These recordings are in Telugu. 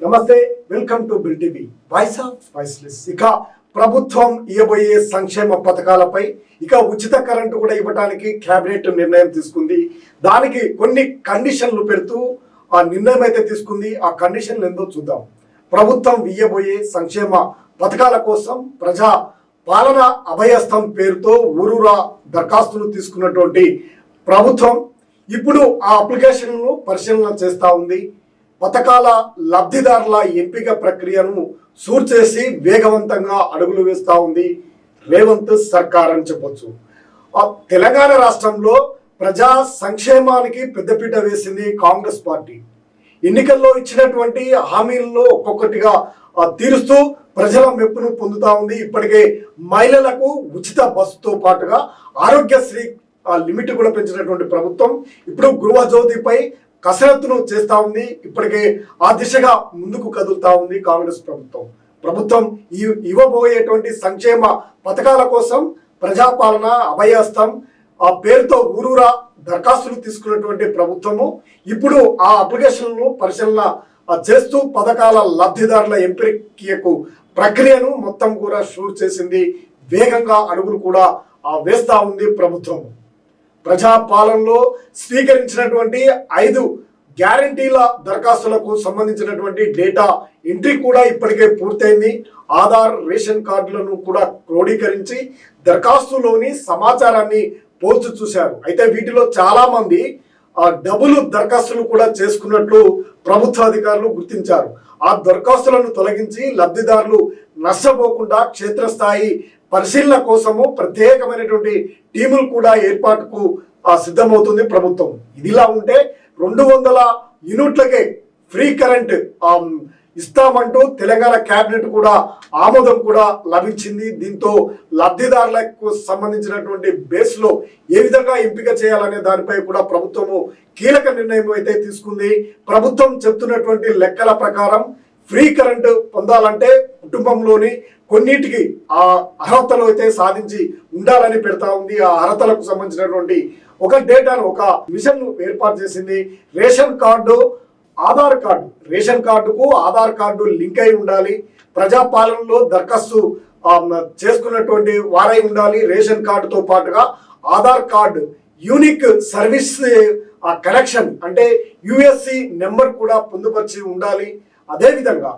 నమస్తే welcome to Bill TV. Voice of voiceless. ఇక ప్రభుత్వం ఇవ్వబోయే సంక్షేమ పథకాలపై ఇక ఉచిత కరెంటు కూడా ఇవ్వడానికి కేబినెట్ నిర్ణయం తీసుకుంది. దానికి కొన్ని కండిషన్లు పెడుతూ ఆ నిర్ణయం అయితే తీసుకుంది. ఆ కండిషన్లు ఏందో చూద్దాం. ప్రభుత్వం ఇయ్యబోయే సంక్షేమ పథకాల కోసం ప్రజా పాలన అభయస్థం పేరుతో ఊరూరా దరఖాస్తులు తీసుకున్నటువంటి ప్రభుత్వం ఇప్పుడు ఆ అప్లికేషన్ను పరిశీలన చేస్తూ ఉంది. పథకాల లబ్ధిదారుల ఎంపిక ప్రక్రియను సూర్చేసి వేగవంతంగా అడుగులు వేస్తూ ఉంది రేవంత్ సర్కార్ అని చెప్పొచ్చు. ఆ తెలంగాణ రాష్ట్రంలో ప్రజా సంక్షేమానికి పెద్దపీట వేసింది కాంగ్రెస్ పార్టీ. ఎన్నికల్లో ఇచ్చినటువంటి హామీల్లో ఒక్కొక్కటిగా తీరుస్తూ ప్రజల మెప్పును పొందుతా ఉంది. ఇప్పటికే మహిళలకు ఉచిత బస్సుతో పాటుగా ఆరోగ్యశ్రీ ఆ, లిమిట్ కూడా పెంచినటువంటి ప్రభుత్వం. ఇప్పుడు గృహజ్యోతిపై కసరత్తును చేస్తా ఉంది. ఇప్పటికే ఆ దిశగా ముందుకు కదులుతా ఉంది కాంగ్రెస్ ప్రభుత్వం. ప్రభుత్వం ఈ ఇవ్వబోయేటువంటి సంక్షేమ పథకాల కోసం ప్రజాపాలన అభయస్థం ఆ పేరుతో ఊరూరా దరఖాస్తులు తీసుకున్నటువంటి ప్రభుత్వము ఇప్పుడు ఆ అప్లికేషన్లను పరిశీలన చేస్తూ పథకాల లబ్ధిదారుల ఎంపికకు ప్రక్రియను మొత్తం కూడా షూర్ చేసింది. వేగంగా అడుగులు కూడా ఆ, వేస్తా ఉంది ప్రభుత్వం. ప్రజాపాలనలో స్వీకరించినటువంటి ఐదు గ్యారంటీల దరఖాస్తులకు సంబంధించినటువంటి డేటా ఎంట్రీ కూడా ఇప్పటికే పూర్తయింది. ఆధార్ రేషన్ కార్డులను కూడా క్రోడీకరించి దరఖాస్తులోని సమాచారాన్ని పోల్చి చూశారు. అయితే వీటిలో చాలా మంది ఆ డబుల్ దరఖాస్తులు కూడా చేసుకున్నట్లు ప్రభుత్వ అధికారులు గుర్తించారు. ఆ దరఖాస్తులను తొలగించి లబ్ధిదారులు నష్టపోకుండా క్షేత్రస్థాయి పరిశీలన కోసము ప్రత్యేకమైనటువంటి టీములు కూడా ఏర్పాటుకు సిద్ధమవుతుంది ప్రభుత్వం. ఇదిలా ఉంటే రెండు వందల యూనిట్లకే ఫ్రీ కరెంట్ ఇస్తామంటూ తెలంగాణ కేబినెట్ కూడా ఆమోదం కూడా లభించింది. దీంతో లబ్ధిదారులకు సంబంధించినటువంటి బేస్లో ఏ విధంగా ఎంపిక చేయాలనే దానిపై కూడా ప్రభుత్వము కీలక నిర్ణయం అయితే తీసుకుంది. ప్రభుత్వం చెప్తున్నటువంటి లెక్కల ప్రకారం ఫ్రీ కరెంట్ పొందాలంటే కుటుంబంలోని కొన్నిటికి ఆ అర్హతలు అయితే సాధించి ఉండాలని పెడతా ఉంది. ఆ అర్హతలకు సంబంధించినటువంటి ఒక డేటాను ఒక మిషన్ ఏర్పాటు చేసింది ration card Aadhaar card. Ration కార్డుకు ఆధార్ కార్డు లింక్ అయి ఉండాలి. ప్రజాపాలనలో దరఖాస్తు చేసుకున్నటువంటి వారై ఉండాలి. రేషన్ కార్డుతో పాటుగా Aadhaar card unique service connection అంటే యుఎస్సి నెంబర్ కూడా పొందుపరిచి ఉండాలి. అదేవిధంగా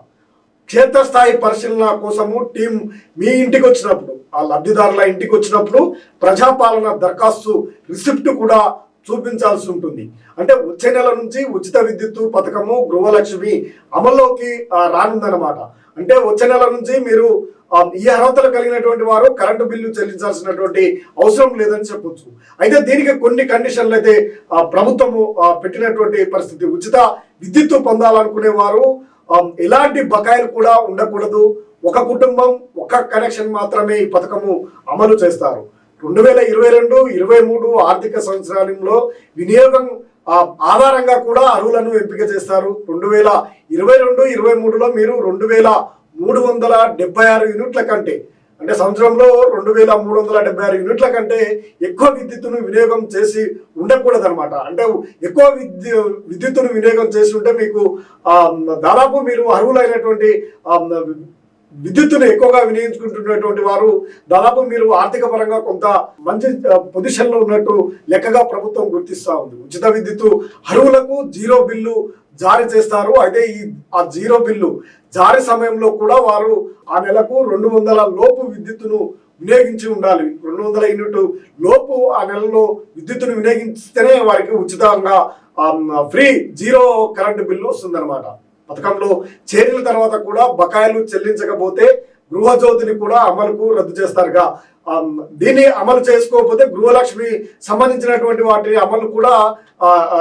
క్షేత్రస్థాయి పరిశీలన కోసము టీం మీ ఇంటికి వచ్చినప్పుడు ఆ లబ్ధిదారుల ఇంటికి వచ్చినప్పుడు ప్రజాపాలన దరఖాస్తు రిసిప్ట్ కూడా చూపించాల్సి ఉంటుంది. అంటే వచ్చే నెల నుంచి ఉచిత విద్యుత్తు పథకము గృహలక్ష్మి అమల్లోకి రానుందన్నమాట. అంటే వచ్చే నెల నుంచి మీరు ఈ అర్హతలు కలిగినటువంటి వారు కరెంటు బిల్లు చెల్లించాల్సినటువంటి అవసరం లేదని చెప్పొచ్చు. అయితే దీనికి కొన్ని కండిషన్లు అయితే ప్రభుత్వము పెట్టినటువంటి పరిస్థితి. ఉచిత విద్యుత్తు పొందాలనుకునే వారు Um, ఎలాంటి బకాయిలు కూడా ఉండకూడదు. ఒక కుటుంబం ఒక కనెక్షన్ మాత్రమే ఈ పథకము అమలు చేస్తారు. రెండు వేల ఇరవై రెండు ఇరవై మూడు ఆర్థిక సంవత్సరంలో వినియోగం ఆధారంగా కూడా అర్హులను ఎంపిక చేస్తారు. రెండు వేల ఇరవై రెండు ఇరవై మూడులో మీరు రెండు వేల మూడు వందల డెబ్బై ఆరు యూనిట్ల కంటే అంటే సంవత్సరంలో రెండు వేల మూడు వందల డెబ్బై ఆరు యూనిట్ల కంటే ఎక్కువ విద్యుత్తును వినియోగం చేసి ఉండకూడదు అనమాట అంటే ఎక్కువ విద్యు విద్యుత్తును వినియోగం చేసి ఉంటే మీకు దాదాపు మీరు అర్హులైనటువంటి విద్యుత్తును ఎక్కువగా వినియోగించుకుంటున్నటువంటి వారు దాదాపు మీరు ఆర్థిక పరంగా కొంత మంచి పొజిషన్లో ఉన్నట్టు లెక్కగా ప్రభుత్వం గుర్తిస్తూ ఉంది. ఉచిత విద్యుత్తు అరువులకు జీరో బిల్లు జారీ చేస్తారు. అయితే ఈ ఆ జీరో బిల్లు జారీ సమయంలో కూడా వారు ఆ నెలకు రెండు వందల లోపు విద్యుత్తును వినియోగించి ఉండాలి. రెండు వందల యూనిట్ లోపు ఆ నెలలో విద్యుత్తును వినియోగిస్తేనే వారికి ఉచితంగా ఫ్రీ జీరో కరెంటు బిల్లు వస్తుందన్నమాట. పథకంలో చేరిన తర్వాత కూడా బకాయిలు చెల్లించకపోతే గృహజ్యోతిని కూడా అమలుకు రద్దు చేస్తారుగా. దీన్ని అమలు చేసుకోకపోతే గృహలక్ష్మి సంబంధించినటువంటి వాటి అమలు కూడా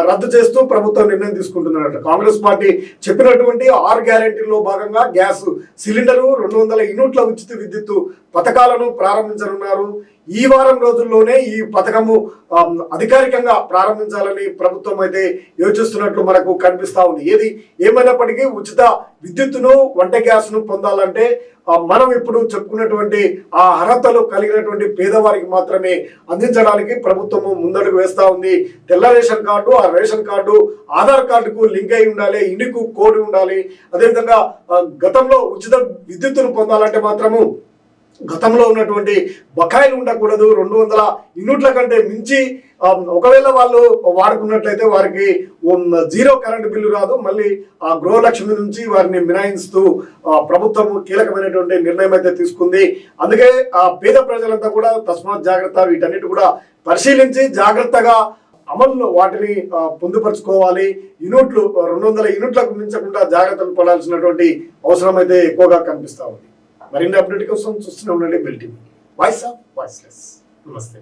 రద్దు చేస్తూ ప్రభుత్వం నిర్ణయం తీసుకుంటుందన్నట్టు. కాంగ్రెస్ పార్టీ చెప్పినటువంటి ఆరు గ్యారంటీల్లో భాగంగా గ్యాస్ సిలిండరు రెండు వందల యూనిట్ల ఉచిత విద్యుత్తు పథకాలను ప్రారంభించనున్నారు. ఈ వారం రోజుల్లోనే ఈ పథకము అధికారికంగా ప్రారంభించాలని ప్రభుత్వం అయితే యోచిస్తున్నట్లు మనకు కనిపిస్తా ఉంది. ఏది ఏమైనప్పటికీ ఉచిత విద్యుత్తును వంట గ్యాస్ను పొందాలంటే మనం ఇప్పుడు చెప్పుకున్నటువంటి ఆ అర్హతలు కలిగినటువంటి పేదవారికి మాత్రమే అందించడానికి ప్రభుత్వము ముందడుగు వేస్తూ ఉంది. తెల్ల రేషన్ కార్డు ఆ రేషన్ కార్డు ఆధార్ కార్డుకు లింక్ అయి ఉండాలి ఇంటికు కోడ్ ఉండాలి. అదేవిధంగా గతంలో ఉచిత విద్యుత్తును పొందాలంటే మాత్రము గతంలో ఉన్నటువంటి బకాయిలు ఉండకూడదు. రెండు వందల యూనిట్ల కంటే మించి ఒకవేళ వాళ్ళు వాడుకున్నట్లయితే వారికి జీరో కరెంటు బిల్లు రాదు. మళ్ళీ ఆ గృహలక్ష్మి నుంచి వారిని మినాయిస్తూ ప్రభుత్వం కీలకమైనటువంటి నిర్ణయం అయితే తీసుకుంది. అందుకే ఆ పేద ప్రజలంతా కూడా తస్మాత్ జాగ్రత్త వీటన్నిటి కూడా పరిశీలించి జాగ్రత్తగా అమలు వాటిని పొందుపరుచుకోవాలి. యూనిట్లు రెండు వందల యూనిట్లకు మించకుండా జాగ్రత్తలు పడాల్సినటువంటి అవసరం అయితే ఎక్కువగా కనిపిస్తూ ఉంది. మరిన్ని అప్డేట్ కోసం చూస్తూనే ఉండండి బెల్ వాయిస్ ఆఫ్ వాయిస్లెస్. నమస్తే.